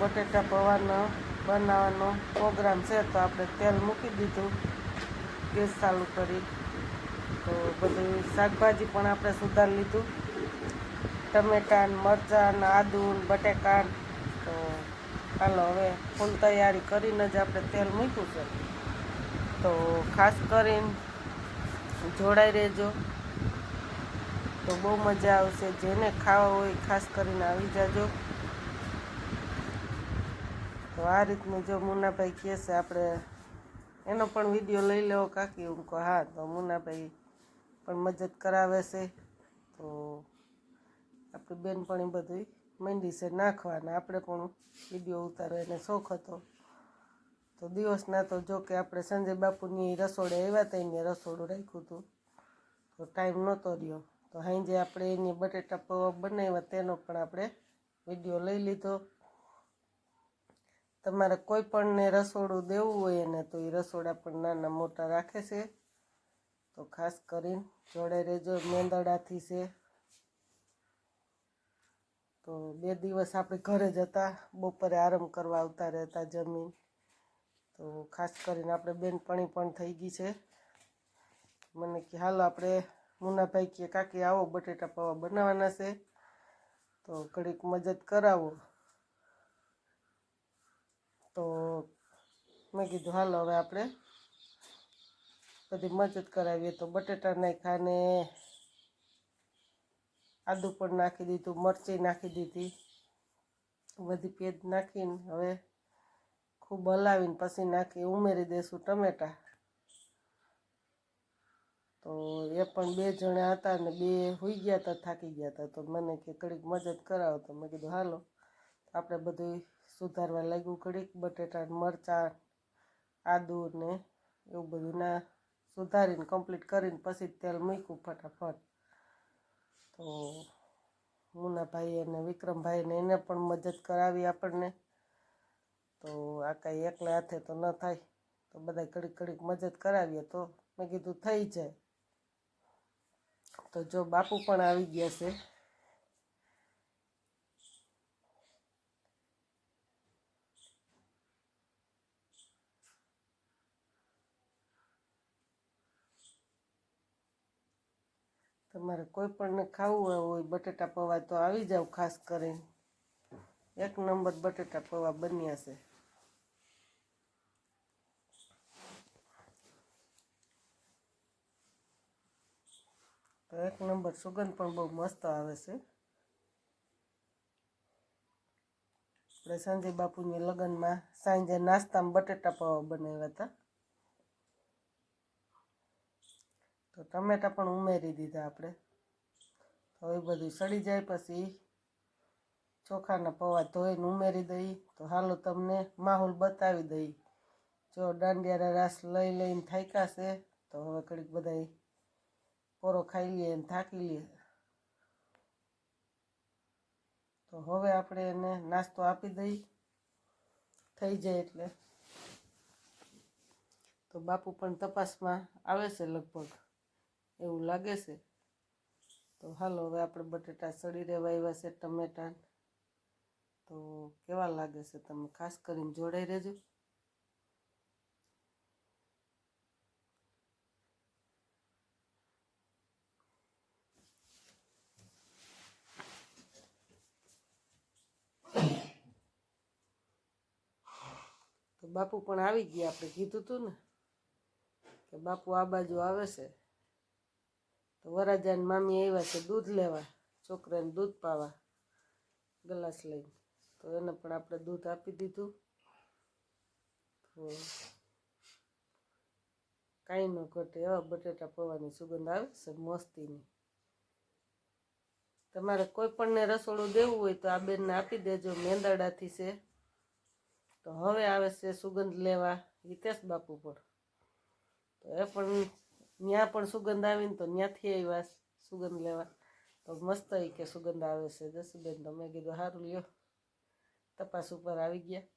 બટેટા પવાનો બનાવવાનો પ્રોગ્રામ છે, તો આપણે તેલ મૂકી દીધું. ગેસ ચાલુ કરી. તો બધું શાકભાજી પણ આપણે સુધારી લીધું. ટમેટા મરચાં આદુ બટેકા તો હાલો હવે ફૂલ તૈયારી કરીને જ આપણે તેલ મૂક્યું છે. તો ખાસ કરીને જોડાઈ રહેજો. તો બહુ મજા આવશે. જેને ખાવા હોય ખાસ કરીને આવી જાજો. તો આ રીતનું જો મુન્નાભાઈ કહે છે, આપણે એનો પણ વીડિયો લઈ લેવો કાકી, હું કહું, હા, તો મુન્નાભાઈ પણ મદદ કરાવે છે. તો આપણી બેનપણી બધું મંડી છે નાખવાના. આપણે પણ વીડિયો ઉતારો એને શોખ હતો. તો દિવસના તો જો કે આપણે સંજય બાપુની રસોડે આવ્યા હતા, એને રસોડું રાખ્યું હતું. તો ટાઈમ નહોતો રહ્યો. તો સાંજે આપણે એની બટેટા પૌવા બનાવ્યા, તેનો પણ આપણે વીડિયો લઈ લીધો. તમારે કોઈ પણને રસોડું દેવું હોય એને, તો એ રસોડા પણ નાના મોટા રાખે છે. તો ખાસ કરીને જોડે રહેજો મેંદડાથી છે. તો બે દિવસ આપણે ઘરે જ હતા. બપોરે આરામ કરવા આવતા રહેતા જમીન. તો ખાસ કરીને આપણે બેનપણી પણ થઈ ગઈ છે. મને કે હાલ આપણે મુનાભાઈ કે કાકી આવો બટેટા પૌવા બનાવવાના છે. તો ઘડીક મદદ કરાવો. તો મેં કીધું, હાલો, હવે આપણે બધી મદદ કરાવીએ. તો બટેટા નાખ્યા આદુ પણ નાખી દીધું, મરચી નાખી દીધી. બધી પેજ નાખીને હવે ખૂબ હલાવીને પછી નાખી, ઉમેરી દઈશું ટમેટા. તો એ પણ બે જણા હતા ને બે હોઈ ગયા હતા થાકી ગયા હતા તો મને કે ઘડીક મદદ કરાવો. તો મેં કીધું, હાલો, આપણે બધું સુધારવા લાગ્યું. ઘડીક બટેટા મરચાં, આદુ ને એવું બધું ના સુધારીને કમ્પ્લીટ કરીને પછી તેલ મૂક્યું ફટાફટ. તો મુનાભાઈ અને વિક્રમભાઈને એને પણ મદદ કરાવી આપણને. તો આ કાંઈ એકલા હાથે તો ન થાય. તો બધા ઘડીક ઘડીક મદદ કરાવીએ તો મેં કીધું થઈ જાય. તો જો બાપુ પણ આવી ગયા છે. તમારે કોઈ પણને ખાવું હોય બટેટા પૌવા તો આવી જાવ ખાસ કરીને. એક નંબર બટેટા પૌવા બન્યા છે. તો એક નંબર સુગંધ પણ બહુ મસ્ત આવે છે. આપણે સંજય બાપુની લગ્નમાં સાંજે નાસ્તામાં બટેટા પૌવા બનાવ્યા હતા. તો ટમેટા પણ ઉમેરી દીધા આપણે. તો એ બધું સડી જાય પછી ચોખાના પૌવા ધોઈને ઉમેરી દઈ. તો હાલો તમને માહોલ બતાવી દઈ. જો દાંડિયાના રાસ લઈ લઈને થાક્યા છે, તો હવે ઘડીક બધા પોરો ખાઈ લઈએ અને થાકી લઈએ. તો હવે આપણે એને નાસ્તો આપી દઈ. થઈ જાય એટલે. તો બાપુ પણ તપાસમાં આવે છે લગભગ. એવું લાગે છે? તો હાલો, હવે આપણે બટેટા સડી રહેવા આવ્યા છે ટમેટા. તો કેવા લાગે છે તમે? ખાસ કરીને જોડાઈ રહેજો. તો બાપુ પણ આવી ગયા, આપણે કીધું હતું ને, કે બાપુ આ બાજુ આવે છે. તો વરાજાન મામી આવ્યા છે દૂધ લેવા, છોકરાને દૂધ પાવા ગ્લાસ લઈને. તો એને પણ આપણે દૂધ આપી દીધું. તો કાંઈ ન ઘટે, એવા બટેટા પૌવાની સુગંધ આવે છે મસ્તીની. તમારે કોઈ પણને રસોડું દેવું હોય તો આ બેનને આપી દેજો, મેંદાડાથી છે. તો હવે આવે છે સુગંધ લેવા હિતેશ બાપુ પર. તો એ પણ ત્યાં પણ સુગંધ આવીને તો ત્યાંથી આવ્યા સુગંધ લેવા. તો મસ્ત એ કે સુગંધ આવે છે. જસુબેન તો મેં કીધું સારું લ્યો. તપાસ ઉપર આવી ગયા.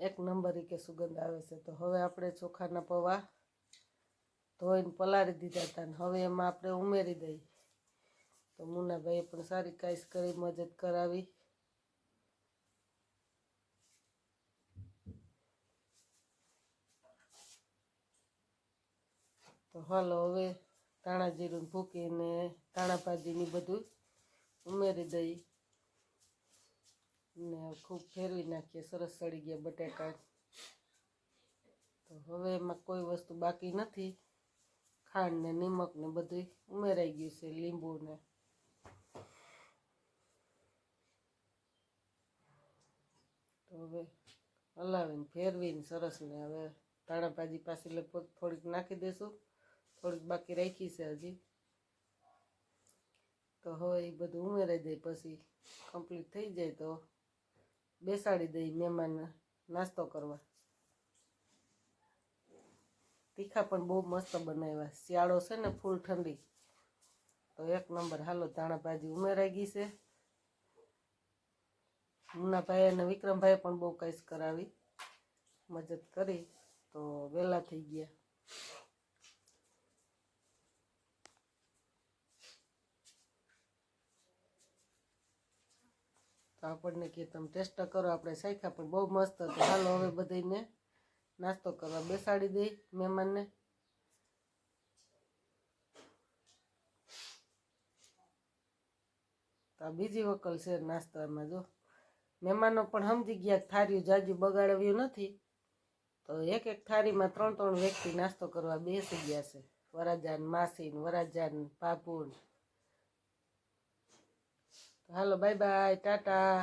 એક નંબર કે સુગંધ આવે છે. તો હવે આપણે ચોખાના પૌવા ધોઈને પલાળી દીધા હતા ને હવે એમાં આપણે ઉમેરી દઈએ. તો મુન્નાભાઈએ પણ સારી કાઈશ કરી, મદદ કરાવી. તો હાલો હવે ધાણા જીરું ભૂકીને ધાણા ભાજીની બધું ઉમેરી દઈ. ને ખૂબ ફેરવી નાખીએ, સરસ સડી ગયા બટાકા. તો હવે એમાં કોઈ વસ્તુ બાકી નથી. ખાંડ ને નિમક ને બધું ઉમેરાઈ ગયું છે, લીંબુ ને. તો હવે હલાવીને, ફેરવીને સરસ ને હવે ધાણા ભાજી લગભગ થોડીક નાખી દઈશું થોડીક બાકી રાખી છે હજી. તો હવે એ બધું ઉમેરાઈ દઈ પછી કમ્પ્લીટ થઈ જાય તો બેસાડી દઈ મહેમાન નાસ્તો કરવા. તીખા પણ બહુ મસ્ત બનાવ્યા. શિયાળો છે ને ફૂલ ઠંડી. તો એક નંબર હાલો ધાણા ભાજી ઉમેરાઈ ગઈ છે. મુન્નાભાઈ અને વિક્રમભાઈ પણ બહુ કઈશ કરાવી. મદદ કરી તો વહેલા થઈ ગયા. આપણને કે તમે ટેસ્ટ કરો, આપણે શાખ્યા પણ બહુ મસ્ત હતો. હાલો, હવે બધાને નાસ્તો કરવા બેસાડી દઈ મહેમાનને. તો બીજી વકલ છે નાસ્તામાં, જો. મહેમાનો પણ સમજી ગયા થાર્યું જાજુ બગાડવ્યું નથી. તો એક એક થારીમાં ત્રણ ત્રણ વ્યક્તિ નાસ્તો કરવા બેસી ગયા છે. વરાજાન, માસીન, વરાજાન, બાપુન. હાલો બાય બાય ટાટા.